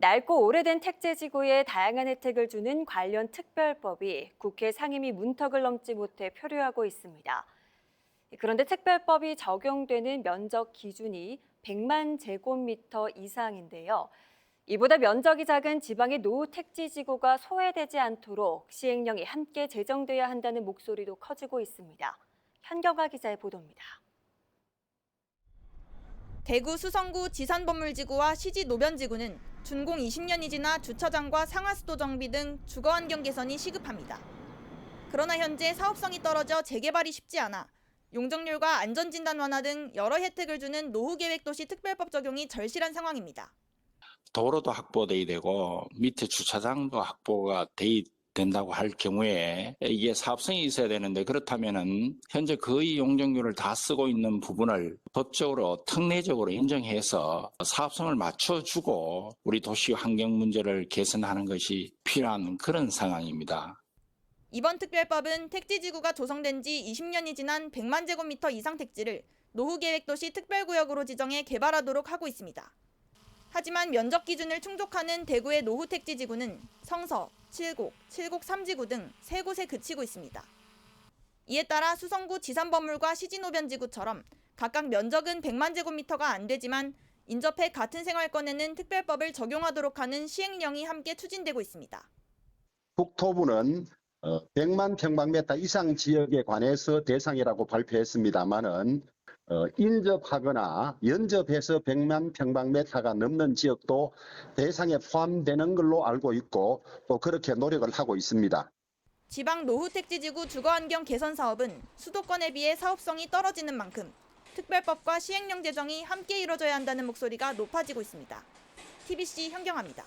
낡고 오래된 택지지구에 다양한 혜택을 주는 관련 특별법이 국회 상임위 문턱을 넘지 못해 표류하고 있습니다. 그런데 특별법이 적용되는 면적 기준이 100만 제곱미터 이상인데요. 이보다 면적이 작은 지방의 노후 택지 지구가 소외되지 않도록 시행령이 함께 제정돼야 한다는 목소리도 커지고 있습니다. 현경화 기자의 보도입니다. 대구 수성구 지산법물지구와 시지 노변지구는 준공 20년이 지나 주차장과 상하수도 정비 등 주거 환경 개선이 시급합니다. 그러나 현재 사업성이 떨어져 재개발이 쉽지 않아 용적률과 안전진단 완화 등 여러 혜택을 주는 노후계획도시 특별법 적용이 절실한 상황입니다. 도로도 확보돼야 되고 밑에 주차장도 확보가 돼 된다고 할 경우에 이게 사업성이 있어야 되는데 그렇다면은 현재 거의 용적률을 다 쓰고 있는 부분을 법적으로 특례적으로 인정해서 사업성을 맞춰주고 우리 도시 환경 문제를 개선하는 것이 필요한 그런 상황입니다. 이번 특별법은 택지지구가 조성된 지 20년이 지난 100만 제곱미터 이상 택지를 노후계획도시 특별구역으로 지정해 개발하도록 하고 있습니다. 하지만 면적 기준을 충족하는 대구의 노후 택지 지구는 성서, 칠곡, 칠곡 3지구 등 세 곳에 그치고 있습니다. 이에 따라 수성구 지산법물과 시진호변지구처럼 각각 면적은 100만 제곱미터가 안 되지만 인접해 같은 생활권에는 특별법을 적용하도록 하는 시행령이 함께 추진되고 있습니다. 국토부는 어, 100만 평방미터 이상 지역에 관해서 대상이라고 발표했습니다만은 어, 인접하거나 연접해서 100만 평방미터가 넘는 지역도 대상에 포함되는 걸로 알고 있고 또 그렇게 노력을 하고 있습니다. 지방 노후택지지구 주거환경 개선 사업은 수도권에 비해 사업성이 떨어지는 만큼 특별법과 시행령 제정이 함께 이뤄져야 한다는 목소리가 높아지고 있습니다. TBC 현경합니다.